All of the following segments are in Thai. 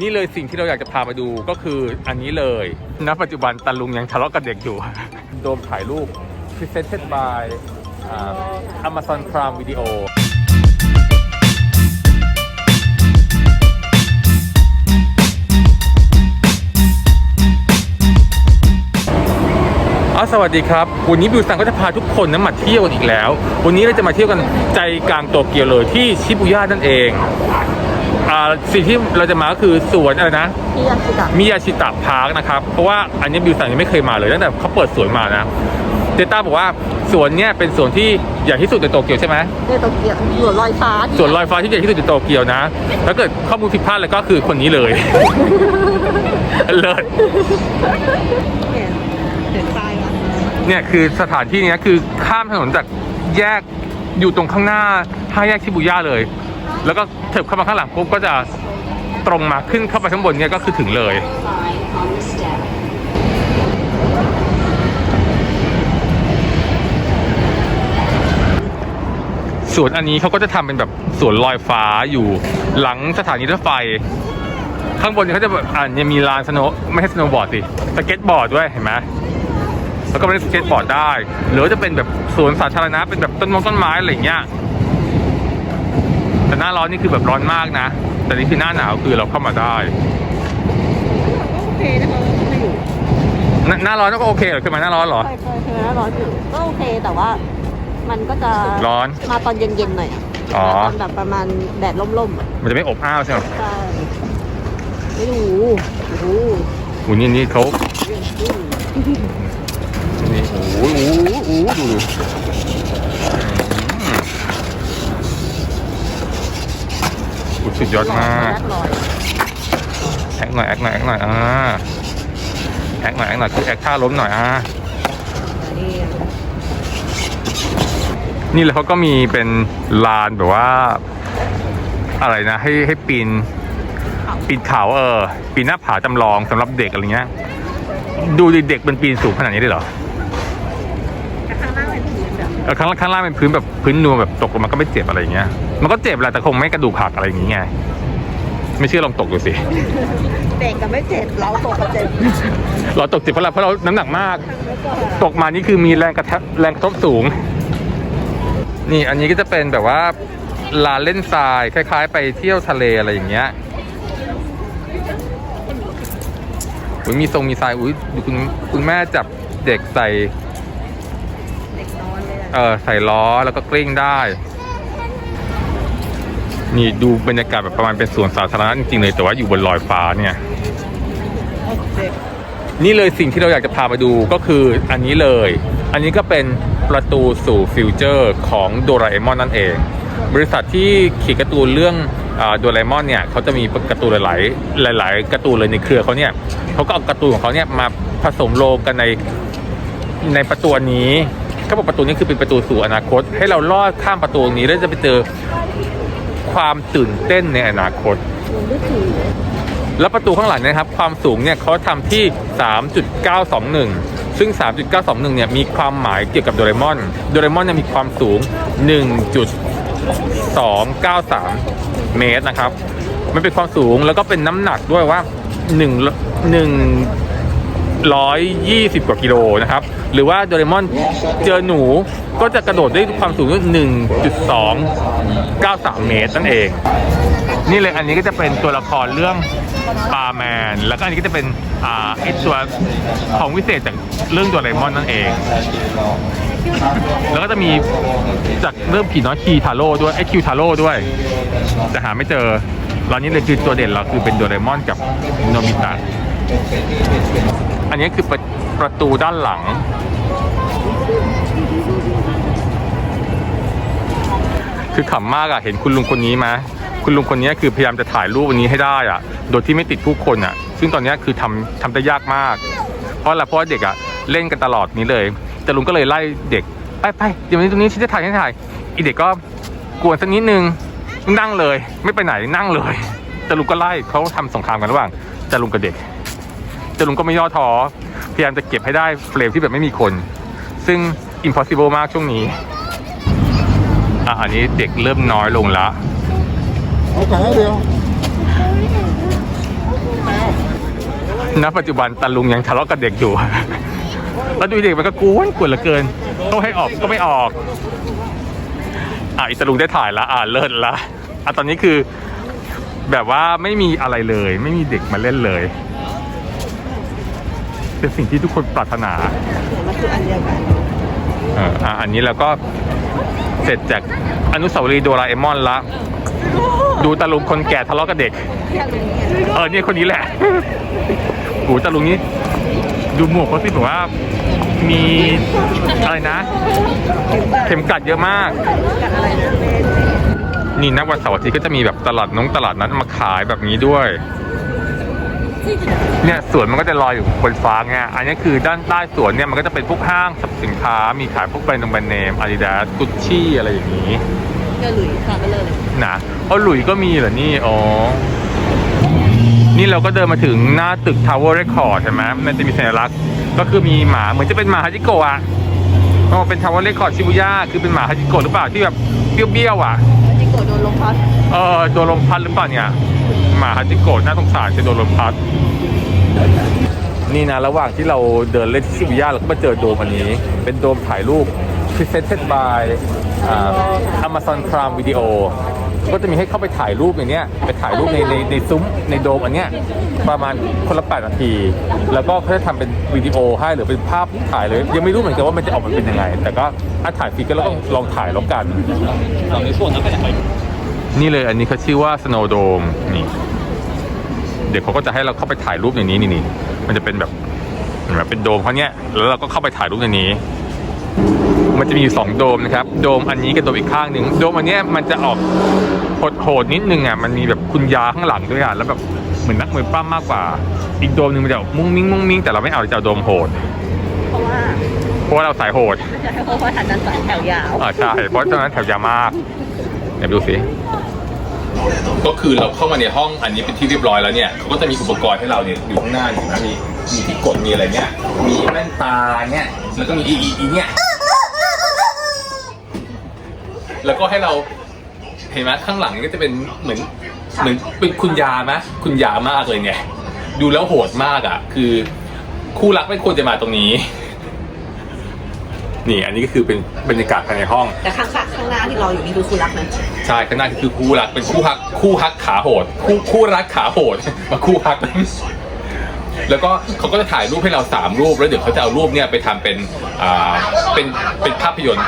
นี่เลยสิ่งที่เราอยากจะพามาดูก็คืออันนี้เลยณปัจจุบันตาลุงยังทะเลาะกับเด็กอยู่ โดมถ่ายรูป presented by อ่า Amazon Prime Video อ๋อสวัสดีครับ วันนี้บิวซังก็จะพาทุกคนนะมาเที่ยวกันอีกแล้ว วันนี้เราจะมาเที่ยวกันใจกลางโตเกียวเลยที่ชิบุย่านั่นเอง อ่าสิ่งที่เราจะมาก็คือสวนอะไรนะ ที่ยาชิดะมิยาชิตะพาร์คนะครับ เพราะว่าอันนี้บิวซังยังไม่เคยมาเลยตั้งแต่เขาเปิดสวนมานะเจต้าบอกว่าสวนเนี้ยเป็นสวนที่ใหญ่ที่สุดในโตเกียวใช่ไหมในโตเกียวสวนลอยฟ้าสวนลอยฟ้าที่ใหญ่ที่สุดในโตเกียวนะถ้าเกิดข้อมูลผิดพลาดเลยก็คือคนนี้เลย เลิศเนี่ยเห็นทรายปะเนี่ยคือสถานที่เนี้ยคือข้ามถนนจากแยกอยู่ตรงข้างหน้าห้าแยกชิบุย่าเลย แล้วก็ เถิบเข้ามาข้างหลังปุ๊บก็จะตรงมาขึ้นเข้าไปข้างบนเนี่ยก็คือถึงเลย สวนอันนี้เขาก็จะทำเป็นแบบสวนลอยฟ้าอยู่หลังสถานีรถไฟ ข้างบนเนี่ยเขาจะแบบอ่านี่ยมีลานสโนว์ไม่ใช่สโนบอร์ดสิสเก็ตบอร์ดด้วยเห็นไหมแล้วก็ไปเล่นสเก็ตบอร์ดได้ หรือจะเป็นแบบสวนสาธารณะเป็นแบบต้นมงต้นไม้อะไรอย่างเงี้ย น้าร้อนนี่คือแบบร้อนมากนะ แต่นี่คือหน้าหนาวคือเราเข้ามาได้โอเคนะคะไม่อยู่หน้าหน้าร้อนก็โอเคเหรอขึ้นมาหน้าร้อนเหรอ เคยเคยเคยร้อนอยู่ก็โอเคแต่ว่า มันก็จะร้อน มาตอนเย็นๆหน่อยอะอ๋อ มาตอนแบบประมาณแดดล่มๆอะมันจะไม่อบอ้าวใช่ไหมใช่ไม่รู้โอ้โหโอ้นี่นี่เขานี่โอ้โหโอ้โหโอ้โหดูดูอืม โอ้สุดยอดมากแอคหน่อยแอคหน่อยแอคหน่อยอ่าแอคหน่อยแอคหน่อยคือแอคท่าล้มหน่อยอ่านี่แล้วเขาก็มีเป็นลานแบบว่า อะไรนะ ให้ให้ปีนปีนเขาเออปีนหน้าผาจำลองสำหรับเด็กอะไรเงี้ย ดูเด็กเป็นปีนสูงขนาดนี้ได้เหรอ แต่ข้างล่างเป็นพื้นแบบ เออ ข้างล่างข้างล่างเป็นพื้นแบบพื้นนัวแบบตกลงมาก็ไม่เจ็บอะไรเงี้ย มันก็เจ็บแหละแต่คงไม่กระดูกหักอะไรอย่างเงี้ยไม่เชื่อลองตกดูสิ เด็กก็ไม่เจ็บ เราตกก็เจ็บเราตกเจ็บเพราะอะไรเพราะเราน้ำหนักมากแล้วก็ตกมานี่คือมีแรงกระแทกแรงกระทบสูง นี่อันนี้ก็จะเป็นแบบว่าลานเล่นทรายคล้าย ๆ ไปเที่ยวทะเลอะไรอย่างเงี้ยอุ้ยมีทรงมีทรายอุ้ยดูคุณคุณแม่จับเด็กใส่เด็กนอน เออใส่ล้อแล้วก็กลิ้งได้ นี่ดูบรรยากาศแบบประมาณเป็นสวนสาธารณะจริงๆเลยแต่ว่าอยู่บนลอยฟ้าเนี่ยนี่เลยสิ่งที่เราอยากจะพามาดูก็คืออันนี้เลย อันนี้ก็เป็นประตูสู่ฟิวเจอร์ของโดราเอมอนนั่นเอง บริษัทที่ขียนการ์ตูนเรื่องโดราเอมอนเนี่ยเขาจะมีการ์ตูนหลายๆ หลาย ๆการ์ตูนเลยในเครือเขาเนี่ยเขาก็เอาการ์ตูนของเขาเนี่ยมาผสมโลงกันในในประตูนี้ เขาบอกประตูนี้คือเป็นประตูสู่อนาคต ให้เราลอดข้ามประตูนี้แล้วจะไปเจอความตื่นเต้นในอนาคต แล้วประตูข้างหลังนยนะครับ ความสูงเนี่ยเขาทำที่ 3.921 ซึ่ง 3.921 เนี่ยมีความหมายเกี่ยวกับโดเรมอน โดเรมอนเนี่ยมีความสูง 1.293 เมตรนะครับ มันเป็นความสูงแล้วก็เป็นน้ำหนักด้วยว่า1 1 120 กว่ากิโลนะครับ หรือว่าโดเรมอนเจอหนูก็จะกระโดดด้วยความสูง 1.293 เมตรนั่นเอง นี่เลยอันนี้ก็จะเป็นตัวละครเรื่องปาแมน แล้วก็อันนี้ก็จะเป็นอ่าไอตัวของวิเศษจากเรื่องโดเรมอนนั่นเอง แล้วก็จะมีจากเรื่องผีน้อยคีทาโร่ด้วยไอคิวทาโร่ด้วย แต่หาไม่เจอร้านนี้เลยคือตัวเด่นเราคือเป็นโดเรมอนกับโนบิตะ อันนี้คือประประตูด้านหลัง คือขำมากอะเห็นคุณลุงคนนี้ไหมคุณลุงคนนี้คือพยายามจะถ่ายรูปวันนี้ให้ได้อะโดยที่ไม่ติดผู้คนอะซึ่งตอนนี้คือทำทำได้ยากมาก เพราะอะไรเพราะเด็กอะเล่นกันตลอดนี้เลย แต่ลุงก็เลยไล่เด็กไปไปเดี๋ยวนี้ตรงนี้ฉันจะถ่ายฉันจะถ่ายอีเด็กก็กวนสักนิดนึงนั่งเลย ไม่ไปไหนนั่งเลย แต่ลุงก็ไล่เขาทำสงครามกันระหว่างแต่ลุงกับเด็ก แต่ลุงก็ไม่ย่อท้อพยายามจะเก็บให้ได้เฟรมที่แบบไม่มีคน ซึ่ง impossible มากช่วงนี้อะอันนี้เด็กเริ่มน้อยลงละเอาไก่ให้เดียวณปัจจุบันตาลุงยังทะเลาะกับเด็กอยู่ แล้วดูเด็กมันก็กวนกวนเหลือเกินต้องให้ออกก็ไม่ออก อะอิตาลุงได้ถ่ายละอะเลิศละอะตอนนี้คือ แบบว่าไม่มีอะไรเลย ไม่มีเด็กมาเล่นเลย เป็นสิ่งที่ทุกคนปรารถนามันคืออันเดียวกันเอออะอันนี้เราก็เสร็จจากอนุสาวรีย์โดราเอมอนละ ดูตาลุงคนแก่ทะเลาะกับเด็ก เออเนี่ยคนนี้แหละโอ้ตาลุงนี้ ดูหมวกเขาสิแบบว่า มีอะไรนะ เข็มกัดเยอะมากกันอะไรนะเมนนี่นักวันเสาร์อาทิตย์ก็จะมีแบบตลาดน้องตลาดนัดมาขายแบบนี้ด้วย เนี่ยสวนมันก็จะลอยอยู่บนฟ้าไงอันนี้คือด้านใต้สวนเนี่ยมันก็จะเป็นพวกห้างสรรพสินค้ามีขายพวกแบรนด์นงแบรนด์เนมอาดิดาสกุชชี่อะไรอย่างนี้เกลือหลุยค่ะไปเลยนะเอาหลุยก็มีเหรอนี่อ๋อนี่เราก็เดินมาถึงหน้าตึก Tower Record ใช่ไหมมันจะมีสัญลักษณ์ก็คือมีหมาเหมือนจะเป็นหมาฮาจิโกะอะอ๋อเป็น Tower Record ชิบุย่าคือเป็นหมาฮาจิโกะหรือเปล่าที่แบบเบี้ยวๆอะจิโกะโดนลมพัดเออโดนลมพัดหรือเปล่าเนี่ยหมาฮาจิโกะน่าสงสารจะโดนลมพัด นี่นะระหว่างที่เราเดินเล่นที่ชิบุย่าเราก็มาเจอโดมอันนี้ เป็นโดมถ่ายรูป presented by อ่า Amazon Prime Video ก็จะมีให้เข้าไปถ่ายรูปในเนี้ยไปถ่ายรูปในในในซุ้มในโดมอันเนี้ยประมาณคนละ8นาที แล้วก็เขาจะทำเป็นวิดีโอให้หรือเป็นภาพถ่ายเลย ยังไม่รู้เหมือนกันว่ามันจะออกมาเป็นยังไง แต่ก็ถ้าถ่ายฟรีก็ต้องลองถ่ายแล้วกัน นี่เลยอันนี้เขาชื่อว่า Snow Dome นี่เดี๋ยวเขาก็จะให้เราเข้าไปถ่ายรูปในนี้นี่นี่มันจะเป็นแบบเหมือนแบบเป็นโดมเขาเนี้ยแล้วเราก็เข้าไปถ่ายรูปในนี้ มันจะมีอยู่สองโดมนะครับ โดมอันนี้กับโดมอีกข้างหนึ่งโดมอันเนี้ยมันจะออกโหดๆนิดนึงอะมันมีแบบคุณยาข้างหลังด้วยอะแล้วแบบเหมือนนักมวยปล้ำมากกว่า อีกโดมหนึ่งมันจะออกมุ้งมิ้งมุ้งมิ้งแต่เราไม่เอาจะเอาโดมโหดเพราะว่าเพราะว่าเราสายโหดเพราะว่าถัดนั้นสายแถวยาวอ่าใช่เพราะตอนนั้นแถวยาวมากเดี๋ยวดูสิก็คือเราเข้ามาในห้องอันนี้เป็นที่เรียบร้อยแล้วเนี่ยเขาก็จะมีอุปกรณ์ให้เราเนี่ยอยู่ข้างหน้าอยู่นะมีมีที่กดมีอะไรเนี่ยมีแว่นตาเนี่ยแล้วก็มีอีอีอีเนี่ย แล้วก็ให้เราเห็นไหมข้างหลังก็จะเป็นเหมือนเหมือนเป็นคุณยาไหมคุณยามากเลยเนี่ยดูแล้วโหดมากอะ คือ คู่รักไม่ควรจะมาตรงนี้ นี่อันนี้ก็คือเป็นบรรยากาศภายในห้อง แต่ข้างข้างข้างหน้าที่รออยู่นี่คือคุณรักนะใช่ข้างหน้าคือคู่รักเป็นคู่ฮักคู่ฮักขาโหด คู่คู่รักขาโหดมาคู่ฮักแล้วก็เขาก็จะถ่ายรูปให้เราสามรูปแล้วเดี๋ยวเขาจะเอารูปเนี่ยไปทำเป็นอ่าเป็นเป็นภาพยนตร์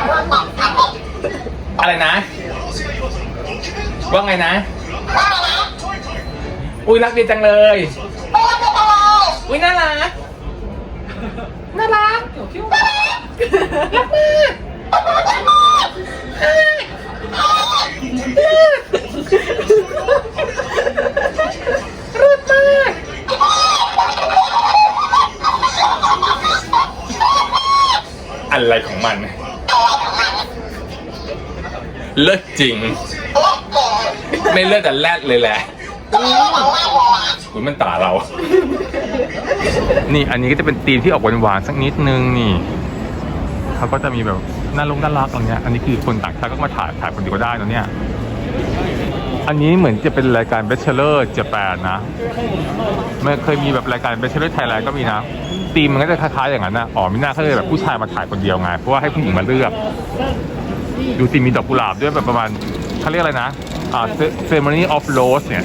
อะไรนะ ว่าไงนะอุ้ยรักดีจังเลยอุ้ยน่ารักน่ารักรักมากอะไรของมัน เลิศจริง ไม่เลิศแต่แรดเลยแหละคุณมันตาเรา นี่อันนี้ก็จะเป็นธีมที่ออกหวานๆสักนิดนึงนี่เขาก็จะมีแบบน่าลงน่ารักตรงเนี้ย อันนี้คือคนต่างชาติก็มาถ่ายถ่ายคนเดียวก็ได้นะเนี่ย อันนี้เหมือนจะเป็นรายการ Bachelor Japan นะมันเคยมีแบบรายการ Bachelor Thailand ก็มีนะธีมมันก็จะคล้ายๆอย่างนั้นนะอ๋อมิน่าเขาเลยแบบผู้ชายมาถ่ายคนเดียวไง เพราะว่าให้ผู้หญิงมาเลือก ดูสิมีดอกกุหลาบด้วยแบบประมาณเขาเรียกอะไรนะอ่า ceremony of rose เนี่ย